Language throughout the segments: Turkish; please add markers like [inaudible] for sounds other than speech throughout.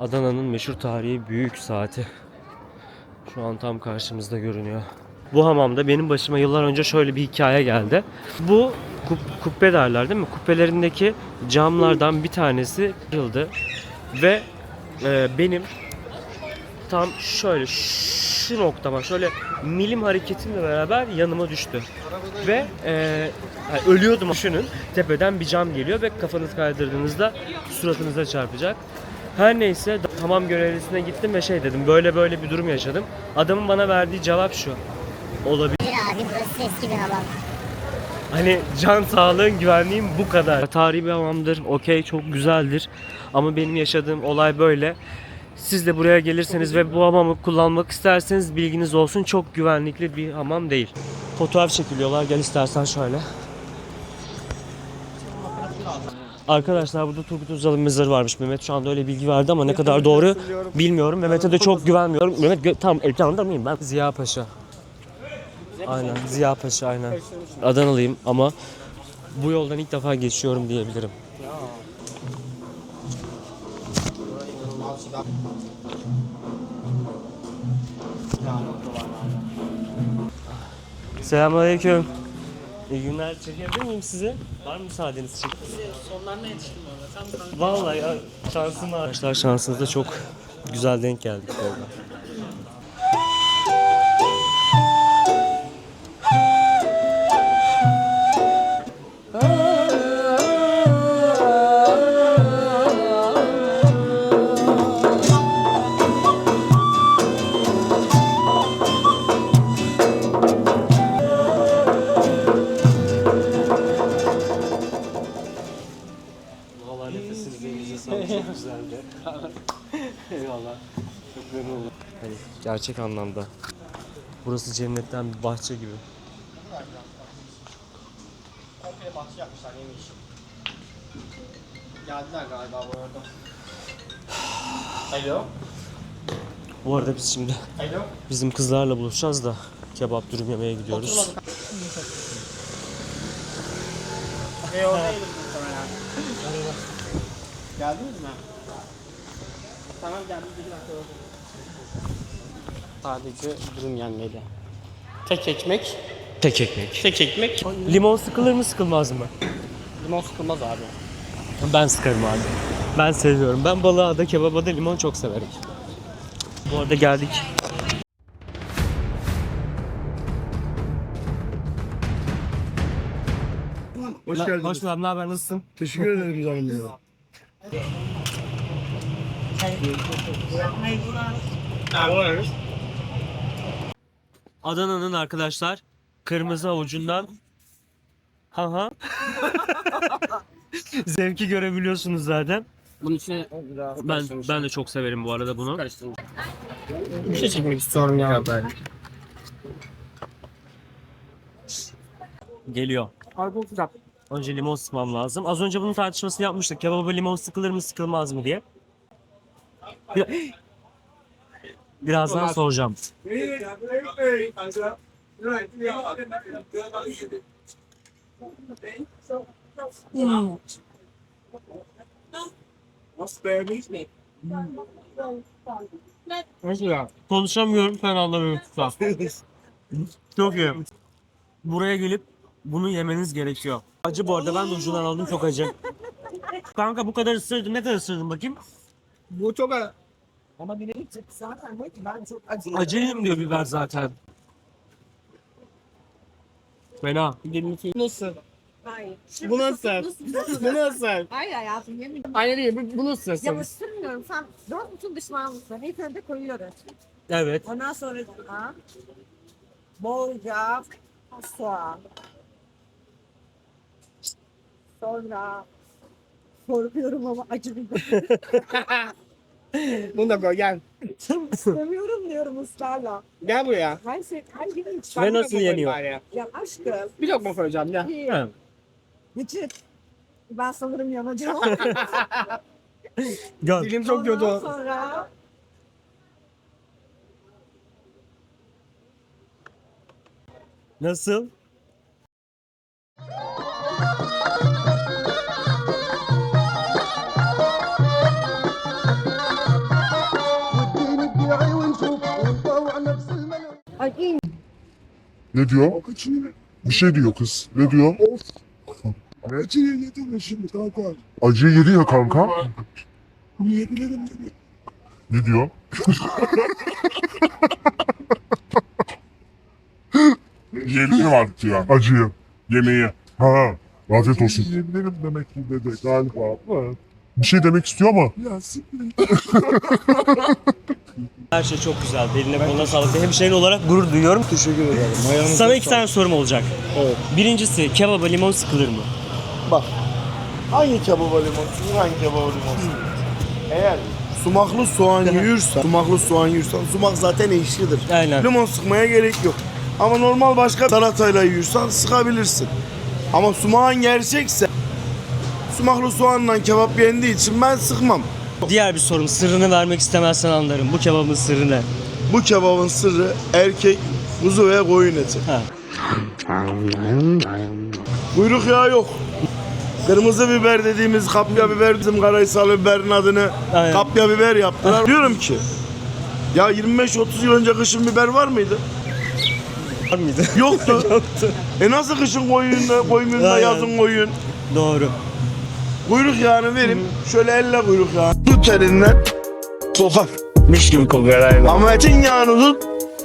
Adana'nın meşhur tarihi büyük saati. Şu an tam karşımızda görünüyor. Bu hamamda benim başıma yıllar önce şöyle bir hikaye geldi. Bu kup- kubbe derler değil mi? Kubbelerindeki camlardan bir tanesi kırıldı. Ve e, benim tam şöyle şu noktama şöyle milim hareketimle beraber yanıma düştü. Ve e, yani ölüyordum düşünün. Tepeden bir cam geliyor ve kafanızı kaydırdığınızda suratınıza çarpacak. Her neyse hamam görevlisine gittim ve şey dedim böyle böyle bir durum yaşadım. Adamın bana verdiği cevap şu. Olabilir. abi burası eski bir hamam. Hani can sağlığın güvenliğin bu kadar. Tarihi bir hamamdır. Okey çok güzeldir. Ama benim yaşadığım olay böyle. Siz de buraya gelirseniz ve bu hamamı kullanmak isterseniz bilginiz olsun çok güvenlikli bir hamam değil. Fotoğraf çekiliyorlar. Gel istersen şöyle. Arkadaşlar burada Turgut Özal'ın mezarı varmış. Mehmet şu anda öyle bilgi verdi ama ne kadar doğru bilmiyorum. Mehmet'e de çok güvenmiyorum. Mehmet gö- tam ekranda mıyım ben? Ziya Paşa. Aynen Ziya Paşa aynen. Adanalıyım ama bu yoldan ilk defa geçiyorum diyebilirim. Selamünaleyküm. İyi günler. Çekebilir miyim sizi? Var mı müsaadeniz? Çek. Sonlarına yetiştim orada. Tam tam. Vallahi ya, şansım var. Arkadaşlar şansınızda çok güzel denk geldik orada. Sağlık çok güzeldi. [laughs] Eyvallah. Çok memnun oldum. Hani gerçek anlamda. Burası cennetten bir bahçe gibi. Komple bahçe yapmışlar yemiş. Geldiler galiba bu arada. Alo. Bu arada biz şimdi Alo. bizim kızlarla buluşacağız da kebap dürüm yemeye gidiyoruz. E muhtemelen. Geldiniz mi? Tamam geldim. Bir dakika. Sadece durum yenmeli. Tek ekmek. Tek ekmek. Tek ekmek. Limon sıkılır mı sıkılmaz mı? Limon sıkılmaz abi. Ben sıkarım abi. Ben seviyorum. Ben balığa da kebaba da limon çok severim. Bu arada geldik. Hoş geldiniz. Hoş bulduk. Ne haber? Nasılsın? Teşekkür ederim canım ya. Adana'nın arkadaşlar kırmızı avucundan ha ha [laughs] zevki görebiliyorsunuz zaten. Bunun içine Ben ben de çok severim bu arada bunu. Bir şey çekmek istiyorum ya ben. Geliyor. Abi güzel. Önce limon sıkmam lazım. Az önce bunun tartışmasını yapmıştık. Kebaba limon sıkılır mı sıkılmaz mı diye. Bir- [laughs] Birazdan soracağım. Nasıl ya? Konuşamıyorum sen anlamıyorsun. çok iyi. Buraya gelip bunu yemeniz gerekiyor. Acı bu arada ben de ucundan aldım çok acı. [laughs] Kanka bu kadar ısırdın. Ne kadar ısırdın bakayım? Bu çok Ama bilerek zaten bu ben çok acı. Acıyım diyor biber zaten. Fena. 22. Nasıl? Hayır. Bu nasıl? [laughs] Bu nasıl? Hayır hayatım yemin Hayır değil. Bu, bu nasıl? Ya ısırmıyorum. Sen dört buçuk düşman mısın? İlk önce koyuyoruz. Evet. Ondan sonra ha, bolca soğan. Sonra korkuyorum ama acı biber. [laughs] Bunu da koy gel. İstemiyorum diyorum ısrarla. Gel buraya. Her şey, her gün hiç. Ve bir nasıl lokma koyayım yeniyor? bari. Ya aşkım. Bir lokma koyacağım ya. iyi. Ha. Gıcık. Ben sanırım yanacağım. [laughs] Gel. Dilim çok Ondan kötü. sonra Nasıl? Ne diyor? Bir şey diyor kız. Ne diyor? Acıyı yedim şimdi kanka? Acıyı yedi ya kanka. Yiyebilirim dedi. Ne diyor? Yedi var diyor. Acıyı. Yemeği. Ha. Afiyet olsun. Yiyebilirim demek ki dedi galiba. Bir şey demek istiyor ama. Ya siktir. [laughs] Her şey çok güzel. Eline koluna sağlık. Hemşehrin olarak gurur duyuyorum. Teşekkür ederim. Ayağınıza Sana iki sağlık. tane sorum olacak. Evet. Birincisi kebaba limon sıkılır mı? Bak. Hangi kebaba limon? Hangi kebaba limon? Eğer sumaklı soğan yiyorsan, sumaklı soğan yiyorsan, sumak zaten ekşidir. Aynen. Limon sıkmaya gerek yok. Ama normal başka salatayla yiyorsan sıkabilirsin. Ama sumağın gerçekse, sumaklı soğanla kebap yendiği için ben sıkmam. Diğer bir sorum sırrını vermek istemezsen anlarım. Bu kebabın sırrı ne? Bu kebabın sırrı erkek kuzu ve koyun eti. Ha. Kuyruk yağı yok. Kırmızı biber dediğimiz kapya biber bizim Karahisarlı biberin adını Aynen. kapya biber yaptılar. Diyorum ki ya 25-30 yıl önce kışın biber var mıydı? Var mıydı? Yoktu. [laughs] E nasıl kışın koyun, koymuyorsun da Aynen. yazın koyun? Doğru. Kuyruk yağını verip şöyle elle kuyruk yağı. Tut elinden kokar. Mis gibi kokuyor aynen. Ama etin yağını tut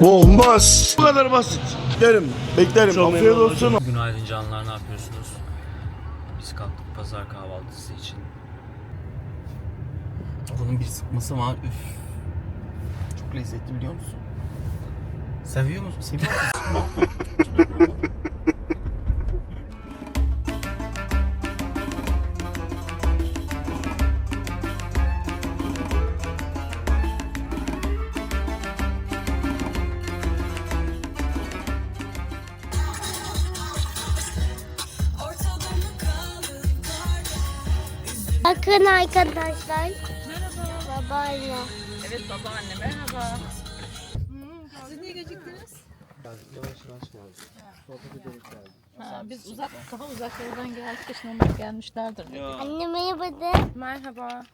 olmaz. Bu kadar basit. Beklerim, beklerim. Çok Afiyet olsun. Günaydın canlar ne yapıyorsunuz? Biz kalktık pazar kahvaltısı için. Bunun bir sıkması var. Üf. Çok lezzetli biliyor musun? Seviyor musun? Seviyor musun? [laughs] Bakın arkadaşlar. Babayla. Evet babaanne merhaba. Siz niye geciktiniz? Ha, biz uzak, daha uzaklardan geldik şimdi onlar gelmişlerdir. Anne merhaba de. Merhaba.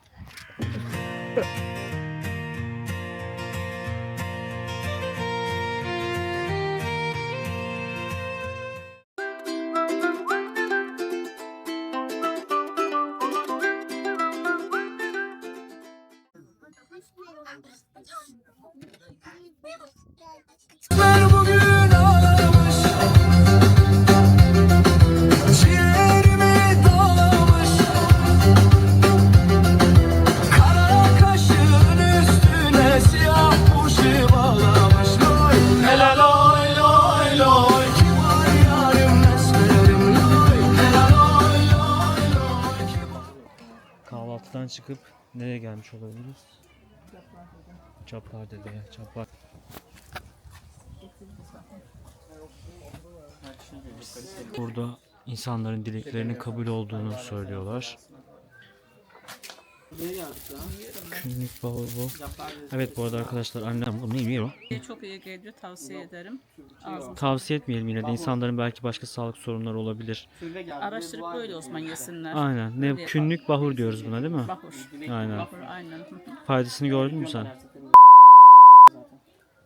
Kahvaltıdan çıkıp nereye gelmiş olabiliriz? Çaplar dedi ya. Çaplar. Burada insanların dileklerinin kabul olduğunu söylüyorlar. Günlük bavul bu. Evet bu arada arkadaşlar annem bunu bilmiyor. Çok iyi geliyor tavsiye ederim. Ağzını Tavsiye etmeyelim yine de insanların belki başka sağlık sorunları olabilir. araştırıp böyle Osman yesinler. Aynen. Ne Böyle künlük bahur diyoruz buna değil mi? Bahur. Aynen. Bahur aynen. Faydasını gördün mü sen? [laughs]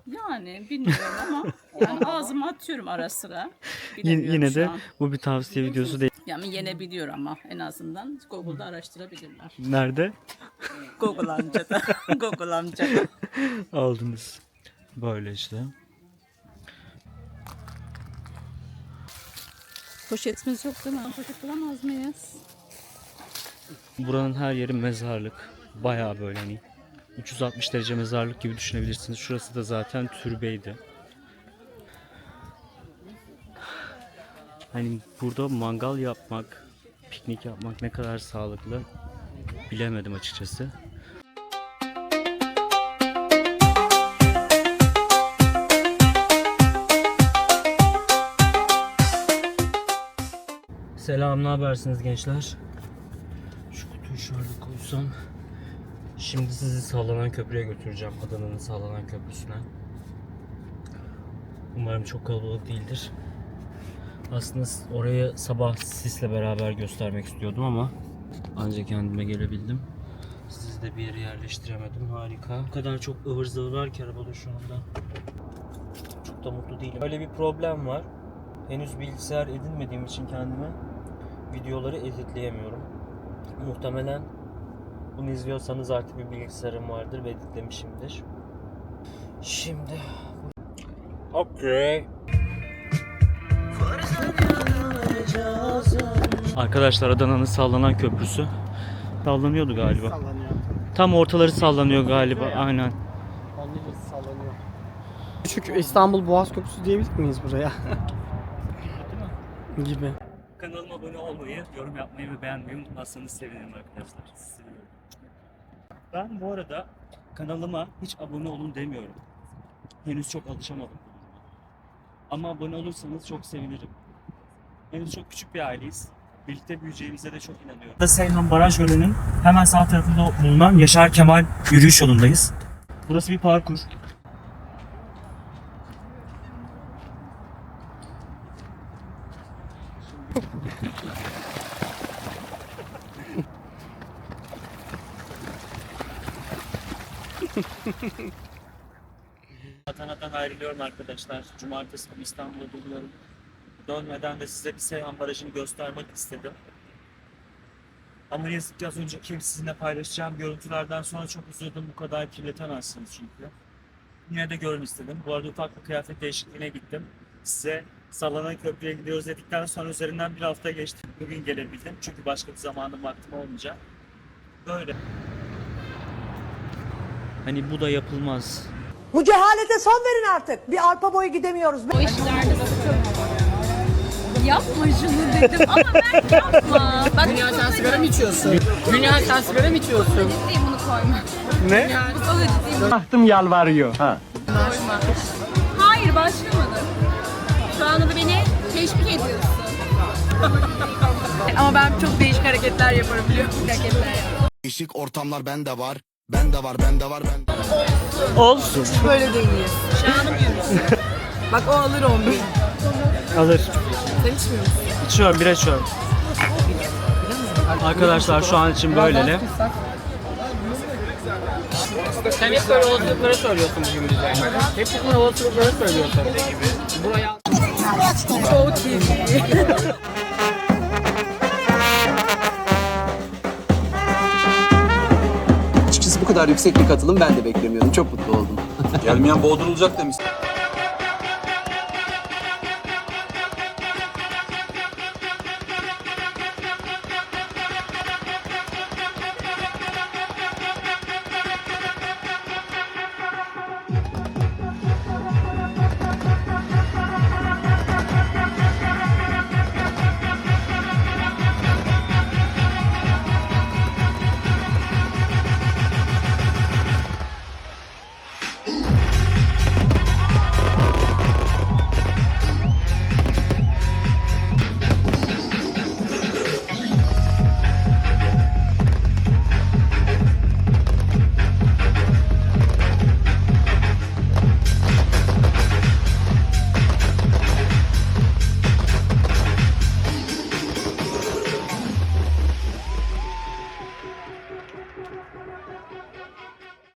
Yani bilmiyorum ama [laughs] yani ağzıma atıyorum ara sıra. Yine, Bilemiyorum yine şu de an. bu bir tavsiye videosu değil. Yani yenebiliyor ama en azından Google'da araştırabilirler. Nerede? Google amcada. [laughs] Google amcada. Aldınız. Böyle işte. Poşetimiz yok değil mi? Poşet bulamaz mıyız? Buranın her yeri mezarlık. Bayağı böyle hani 360 derece mezarlık gibi düşünebilirsiniz. Şurası da zaten türbeydi. Hani burada mangal yapmak, piknik yapmak ne kadar sağlıklı bilemedim açıkçası. Selam, ne habersiniz gençler? Şu kutuyu şöyle koysam. Şimdi sizi sallanan köprüye götüreceğim. Adana'nın sallanan köprüsüne. Umarım çok kalabalık değildir. Aslında orayı sabah sisle beraber göstermek istiyordum ama ancak kendime gelebildim. Sizi de bir yere yerleştiremedim. Harika. O kadar çok ıvır zıvır var ki arabada şu anda. Çok da mutlu değilim. Öyle bir problem var. Henüz bilgisayar edinmediğim için kendime videoları editleyemiyorum. Muhtemelen bunu izliyorsanız artık bir bilgisayarım vardır ve editlemişimdir. Şimdi Okay. Arkadaşlar Adana'nın sallanan köprüsü sallanıyordu galiba. Sallanıyor. Tam ortaları sallanıyor galiba. Aynen. sallanıyor. Küçük İstanbul Boğaz Köprüsü diyebilir miyiz buraya? Gibi. Kanalıma abone olmayı, yorum yapmayı ve beğenmeyi unutmazsanız sevinirim arkadaşlar. Ben bu arada kanalıma hiç abone olun demiyorum. Henüz çok alışamadım. Ama abone olursanız çok sevinirim. Henüz çok küçük bir aileyiz. Birlikte büyüyeceğimize de çok inanıyorum. Da Seyhan Baraj Gölü'nün hemen sağ tarafında bulunan Yaşar Kemal yürüyüş yolundayız. Burası bir parkur. Adana'dan ayrılıyorum arkadaşlar. Cumartesi günü İstanbul'a dönüyorum. Dönmeden de size bir Seyhan Barajı'nı göstermek istedim. Ama yazık ki az önceki sizinle paylaşacağım görüntülerden sonra çok üzüldüm. Bu kadar kirletemezsiniz çünkü. Yine de görün istedim. Bu arada ufak bir kıyafet değişikliğine gittim. Size sallanan köprüye gidiyoruz dedikten sonra üzerinden bir hafta geçti. Bugün gelebildim. Çünkü başka bir zamanım vaktim olmayacak. Böyle. Hani bu da yapılmaz. Bu cehalete son verin artık. Bir arpa boyu gidemiyoruz. O işlerde bakıyorum. Yapma şunu dedim ama ben yapma. Bak Dünya sen sigara mı içiyorsun? Dünya sen sigara mı içiyorsun? ciddiyim bunu koyma. Ne? Bu da ciddiyim Bahtım yalvarıyor. Ha. koyma. Hayır başlamadım. Şu anda da beni teşvik ediyorsun. [laughs] ama ben çok değişik hareketler yaparım biliyor musun? Hareketler yaparım. Değişik ortamlar bende var. Bende var, bende var, bende Olsun. Böyle değiliz. Şu an yiyoruz. [laughs] Bak o alır 10 bin. Alır. Sen içmiyor musun? İçiyorum, bir içiyorum. Arkadaşlar şu an için böyleli. Sen hep böyle olasılıkları söylüyorsun bugün bize. Hep bütün olasılıkları söylüyorsun. Buraya Çok iyi. Açıkçası bu kadar yüksek bir katılım ben de beklemiyordum. Çok mutlu oldum. Gelmeyen boğdurulacak demiş.